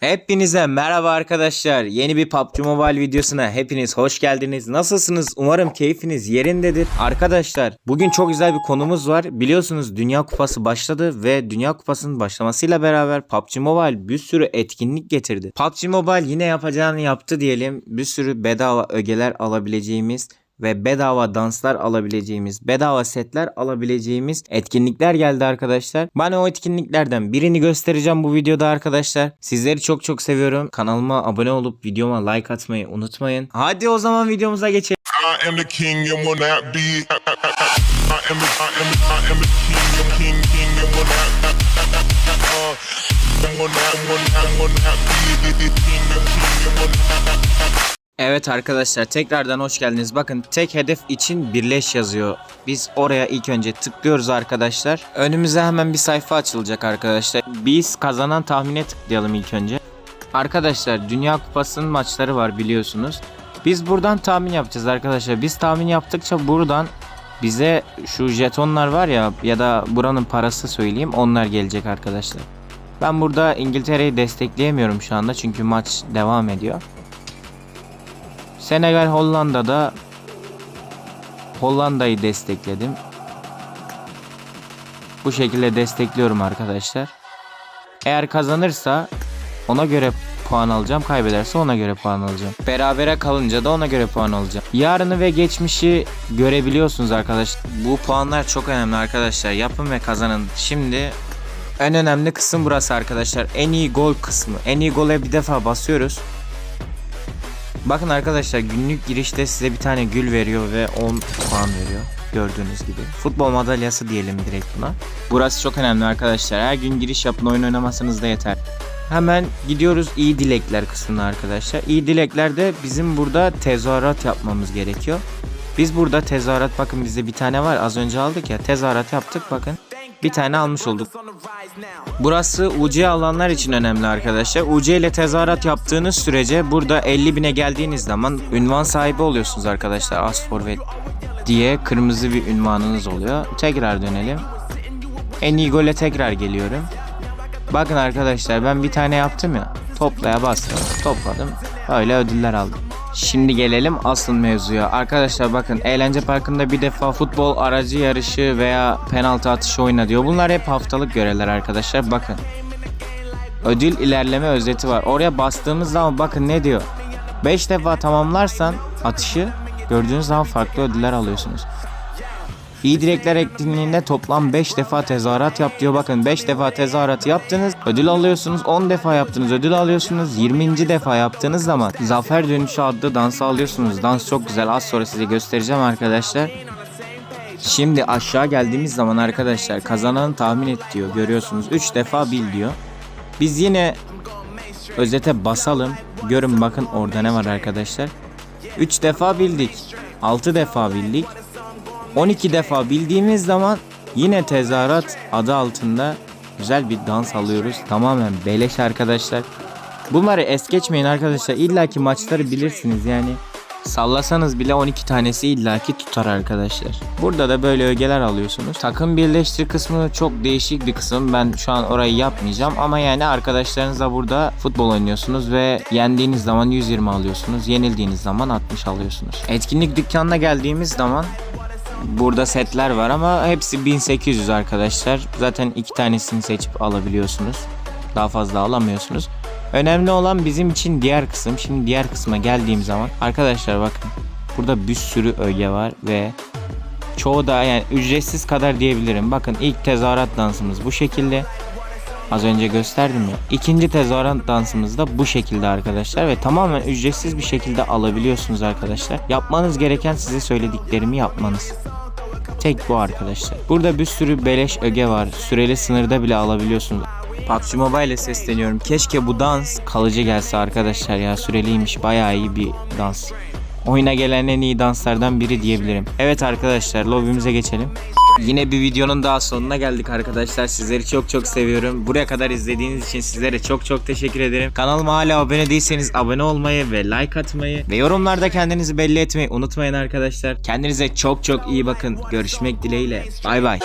Hepinize merhaba arkadaşlar. Yeni bir PUBG Mobile videosuna hepiniz hoş geldiniz. Nasılsınız? Umarım keyfiniz yerindedir. Arkadaşlar bugün çok güzel bir konumuz var. Biliyorsunuz Dünya Kupası başladı ve Dünya Kupası'nın başlamasıyla beraber PUBG Mobile bir sürü etkinlik getirdi. PUBG Mobile yine yapacağını yaptı diyelim. Bir sürü bedava ögeler alabileceğimiz ve bedava danslar alabileceğimiz, bedava setler alabileceğimiz etkinlikler geldi arkadaşlar. Ben o etkinliklerden birini göstereceğim bu videoda arkadaşlar. Sizleri çok çok seviyorum. Kanalıma abone olup videoma like atmayı unutmayın. Hadi o zaman videomuza geçelim. I am the king and will not be. I am the, I am I am the king and king, king and will not. Uh, will not, will not, will not be the king and king and will not. Evet arkadaşlar tekrardan hoş geldiniz. Bakın tek hedef için birleş yazıyor. Biz oraya ilk önce tıklıyoruz arkadaşlar. Önümüze hemen bir sayfa açılacak arkadaşlar. Biz kazanan tahmine tıklayalım ilk önce. Arkadaşlar Dünya Kupası'nın maçları var biliyorsunuz. Biz buradan tahmin yapacağız arkadaşlar. Biz tahmin yaptıkça buradan bize şu jetonlar var ya ya da buranın parası söyleyeyim onlar gelecek arkadaşlar. Ben burada İngiltere'yi destekleyemiyorum şu anda çünkü maç devam ediyor. Senegal Hollanda'da Hollanda'yı destekledim. Bu şekilde destekliyorum arkadaşlar. Eğer kazanırsa ona göre puan alacağım. Kaybederse ona göre puan alacağım. Berabere kalınca da ona göre puan alacağım. Yarını ve geçmişi görebiliyorsunuz arkadaşlar. Bu puanlar çok önemli arkadaşlar. Yapın ve kazanın. Şimdi en önemli kısım burası arkadaşlar. En iyi gol kısmı. En iyi gole bir defa basıyoruz. Bakın arkadaşlar günlük girişte size bir tane gül veriyor ve 10 puan veriyor. Gördüğünüz gibi. Futbol madalyası diyelim direkt buna. Burası çok önemli arkadaşlar. Her gün giriş yapın oyun oynamasanız da yeter. Hemen gidiyoruz iyi dilekler kısmına arkadaşlar. İyi dileklerde bizim burada tezahürat yapmamız gerekiyor. Biz burada tezahürat bakın bizde bir tane var az önce aldık ya tezahürat yaptık bakın. Bir tane almış olduk. Burası UC alanlar için önemli arkadaşlar. UC ile tezahürat yaptığınız sürece burada 50 bine geldiğiniz zaman ünvan sahibi oluyorsunuz arkadaşlar. As forvet diye kırmızı bir ünvanınız oluyor. Tekrar dönelim. En iyi gole tekrar geliyorum. Bakın arkadaşlar ben bir tane yaptım ya. Toplaya bastım. Topladım. Öyle ödüller aldım. Şimdi gelelim asıl mevzuya. Arkadaşlar bakın eğlence parkında bir defa futbol aracı yarışı veya penaltı atışı oyna diyor. Bunlar hep haftalık görevler arkadaşlar. Bakın. Ödül ilerleme özeti var. Oraya bastığımız zaman bakın ne diyor. 5 defa tamamlarsan atışı gördüğünüz zaman farklı ödüller alıyorsunuz. İyi dilekler etkinliğinde toplam 5 defa tezahürat yap diyor. Bakın 5 defa tezahürat yaptınız. Ödül alıyorsunuz. 10 defa yaptınız. Ödül alıyorsunuz. 20. defa yaptığınız zaman Zafer Dönüşü adlı dansı alıyorsunuz. Dans çok güzel. Az sonra size göstereceğim arkadaşlar. Şimdi aşağı geldiğimiz zaman arkadaşlar kazananı tahmin et diyor. Görüyorsunuz 3 defa bil diyor. Biz yine özete basalım. Görün bakın orada ne var arkadaşlar. 3 defa bildik. 6 defa bildik. 12 defa bildiğimiz zaman yine tezahürat adı altında güzel bir dans alıyoruz. Tamamen beleş arkadaşlar. Bunları es geçmeyin arkadaşlar. İlla ki maçları bilirsiniz yani. Sallasanız bile 12 tanesi illaki tutar arkadaşlar. Burada da böyle ögeler alıyorsunuz. Takım birleştir kısmı çok değişik bir kısım. Ben şu an orayı yapmayacağım ama yani arkadaşlarınızla burada futbol oynuyorsunuz ve yendiğiniz zaman 120 alıyorsunuz. Yenildiğiniz zaman 60 alıyorsunuz. Etkinlik dükkanına geldiğimiz zaman Burada setler var ama hepsi 1800 arkadaşlar. Zaten iki tanesini seçip alabiliyorsunuz. Daha fazla alamıyorsunuz. Önemli olan bizim için diğer kısım. Şimdi diğer kısma geldiğim zaman arkadaşlar bakın. Burada bir sürü öge var ve çoğu da yani ücretsiz kadar diyebilirim. Bakın ilk tezahürat dansımız bu şekilde. Az önce gösterdim ya. İkinci tezahürat dansımız da bu şekilde arkadaşlar ve tamamen ücretsiz bir şekilde alabiliyorsunuz arkadaşlar. Yapmanız gereken size söylediklerimi yapmanız. Tek bu arkadaşlar. Burada bir sürü beleş öge var. Süreli sınırda bile alabiliyorsunuz. PUBG Mobile ile sesleniyorum. Keşke bu dans kalıcı gelse arkadaşlar ya. Süreliymiş. Bayağı iyi bir dans. Oyuna gelen en iyi danslardan biri diyebilirim. Evet arkadaşlar lobimize geçelim. Yine bir videonun daha sonuna geldik arkadaşlar. Sizleri çok çok seviyorum. Buraya kadar izlediğiniz için sizlere çok çok teşekkür ederim. Kanalıma hala abone değilseniz abone olmayı ve like atmayı ve yorumlarda kendinizi belli etmeyi unutmayın arkadaşlar. Kendinize çok çok iyi bakın. Görüşmek dileğiyle. Bay bay.